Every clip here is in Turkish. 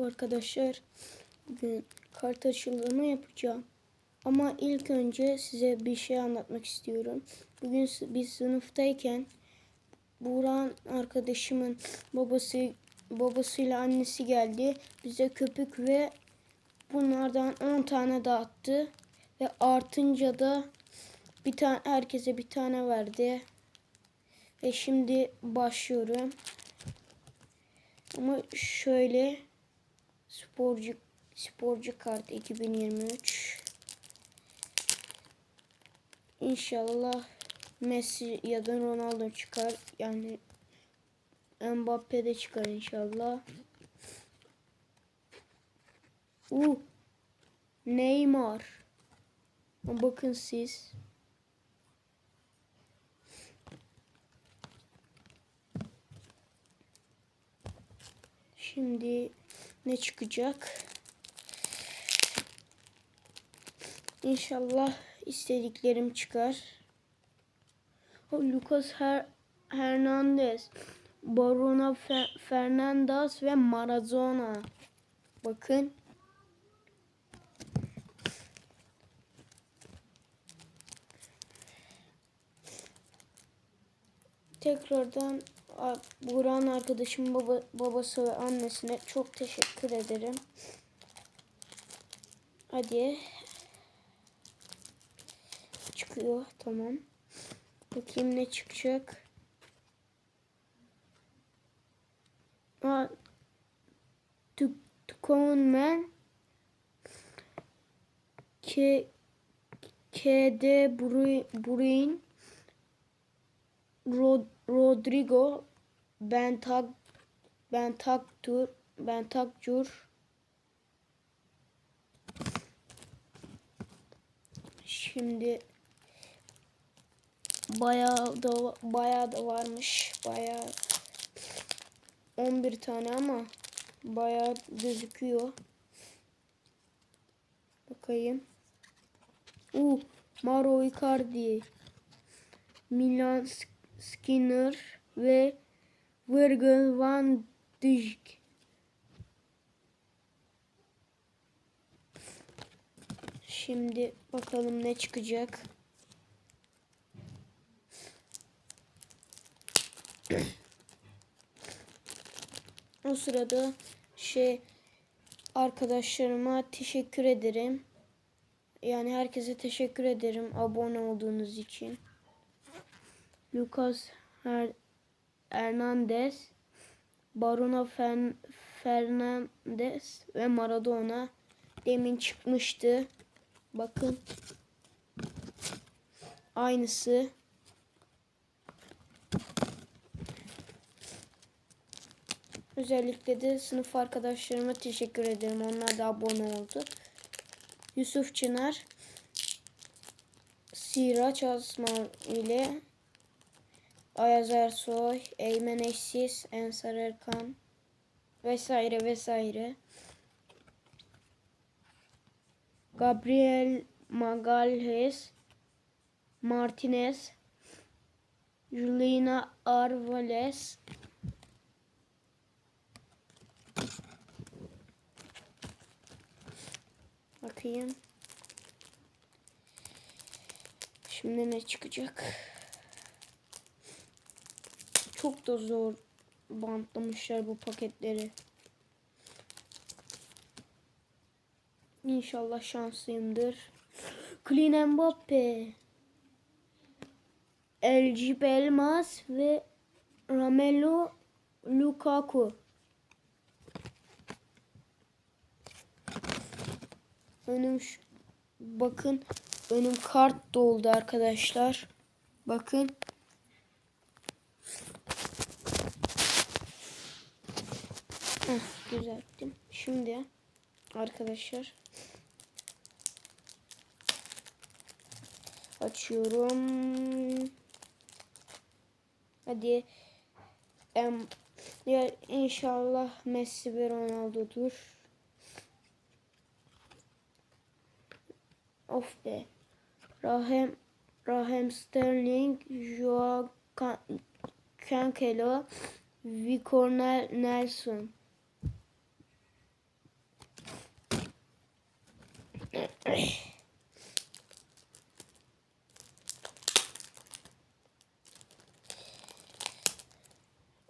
Merhaba arkadaşlar. Bugün kart açılımı yapacağım. Ama ilk önce size bir şey anlatmak istiyorum. Bugün biz sınıftayken Buran arkadaşımın babası babasıyla annesi geldi. Bize köpük ve bunlardan 10 tane dağıttı ve artınca da bir tane herkese bir tane verdi. Ve şimdi başlıyorum. Ama şöyle sporcu sporcu kart 2023 İnşallah Messi ya da Ronaldo çıkar. Yani Mbappe de çıkar inşallah. Uh, Neymar. Bakın siz. Şimdi ne çıkacak? İnşallah istediklerim çıkar. O Lucas Her Hernandez, Barona Fe Fernandes ve Maradona. Bakın. Tekrardan Buran arkadaşım baba, babası ve annesine çok teşekkür ederim. Hadi. Çıkıyor. Tamam. Bakayım ne çıkacak. Aa, Man K KD Bruyne Rod, Rodrigo Bentag Bentagtur Bentagcur Şimdi bayağı da bayağı da varmış. Bayağı 11 tane ama bayağı gözüküyor. Bakayım. Uh, Maro Icardi. Milan Sk- Skinner ve Virgil van Dijk. Şimdi bakalım ne çıkacak. O sırada şey arkadaşlarıma teşekkür ederim. Yani herkese teşekkür ederim abone olduğunuz için. Lucas Her Hernandez, Barona Fen Fernandez ve Maradona demin çıkmıştı. Bakın. Aynısı. Özellikle de sınıf arkadaşlarıma teşekkür ederim. Onlar da abone oldu. Yusuf Çınar, Siraç Asman ile Ayaz Ersoy, Eymen Eşsiz, Ensar Erkan vesaire vesaire. Gabriel Magalhaes, Martinez, Juliana Arvales, Bakayım. Şimdi ne çıkacak? Çok da zor bantlamışlar bu paketleri. İnşallah şanslıyımdır. Kylian Mbappe. LG Elmas ve Romelu Lukaku. Önüm şu- bakın önüm kart doldu arkadaşlar. Bakın. Heh, düzelttim. Şimdi arkadaşlar açıyorum. Hadi em, ya inşallah Messi ve Ronaldo'dur. Of be. Rahem Rahem Sterling, Joao Can- Cancelo, Victor Nel- Nelson.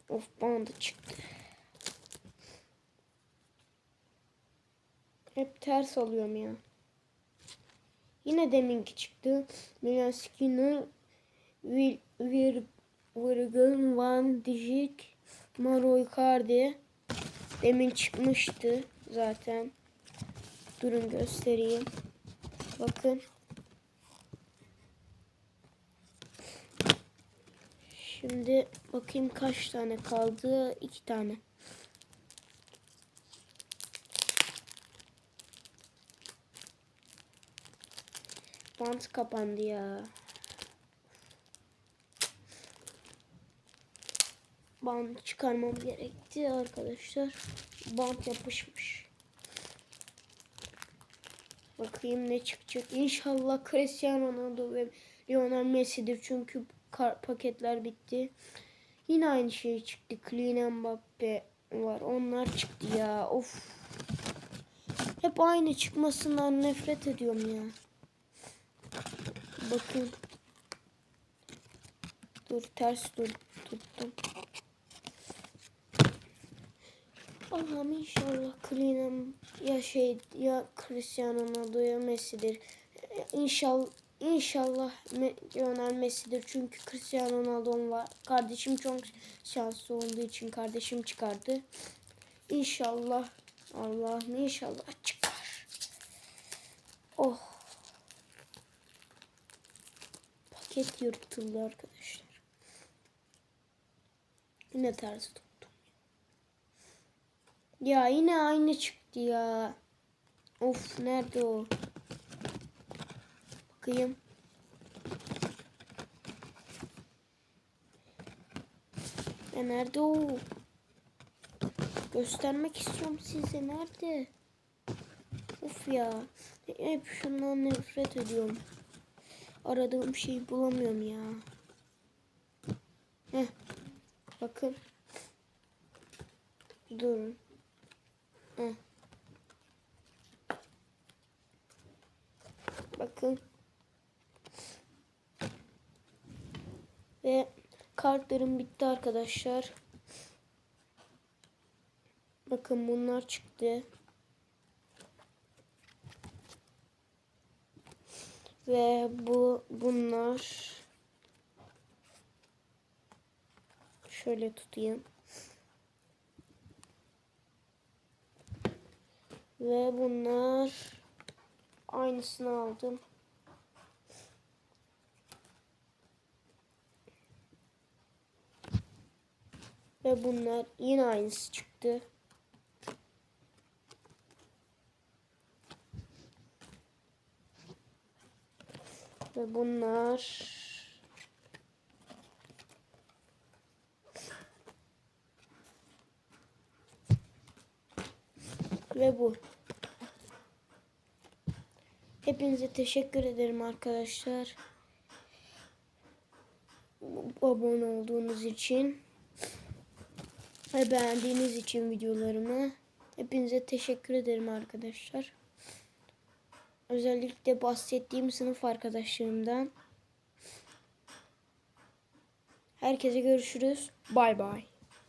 Of bandı çıktı. Hep ters alıyorum ya. Yine deminki çıktı. Milan Skriniar, Vir, Vir, Virgil Van Dijk, Mauro Icardi. Demin çıkmıştı zaten. Durun göstereyim. Bakın. Şimdi bakayım kaç tane kaldı. İki tane. Bant kapandı ya. Bant çıkarmam gerekti arkadaşlar. Bant yapışmış. Bakayım ne çıkacak. İnşallah Cristiano Ronaldo ve Lionel Messi'dir. Çünkü paketler bitti. Yine aynı şey çıktı. Kylian Mbappe var. Onlar çıktı ya. Of. Hep aynı çıkmasından nefret ediyorum ya. Bakın. Dur ters dur tuttum. Allah'ım inşallah Kylian ya şey ya Cristiano Ronaldo ya Messi'dir. İnşallah İnşallah Lionel çünkü Cristiano Ronaldo'm var. Kardeşim çok şanslı olduğu için kardeşim çıkardı. İnşallah Allah'ım inşallah çıkar. Oh. Paket yırtıldı arkadaşlar. Yine ters tuttum. Ya yine aynı çıktı ya. Of nerede o? Bakayım. Ya nerede o? Göstermek istiyorum size. Nerede? Of ya. Hep şundan nefret ediyorum. Aradığım şeyi bulamıyorum ya. Heh. Bakın. Durun. Bakın. Ve kartlarım bitti arkadaşlar. Bakın bunlar çıktı. Ve bu bunlar şöyle tutayım. Ve bunlar aynısını aldım. Ve bunlar yine aynısı çıktı. Ve bunlar ve bu. Hepinize teşekkür ederim arkadaşlar. Abone olduğunuz için ve beğendiğiniz için videolarımı. Hepinize teşekkür ederim arkadaşlar. Özellikle bahsettiğim sınıf arkadaşlarımdan. Herkese görüşürüz. Bay bay.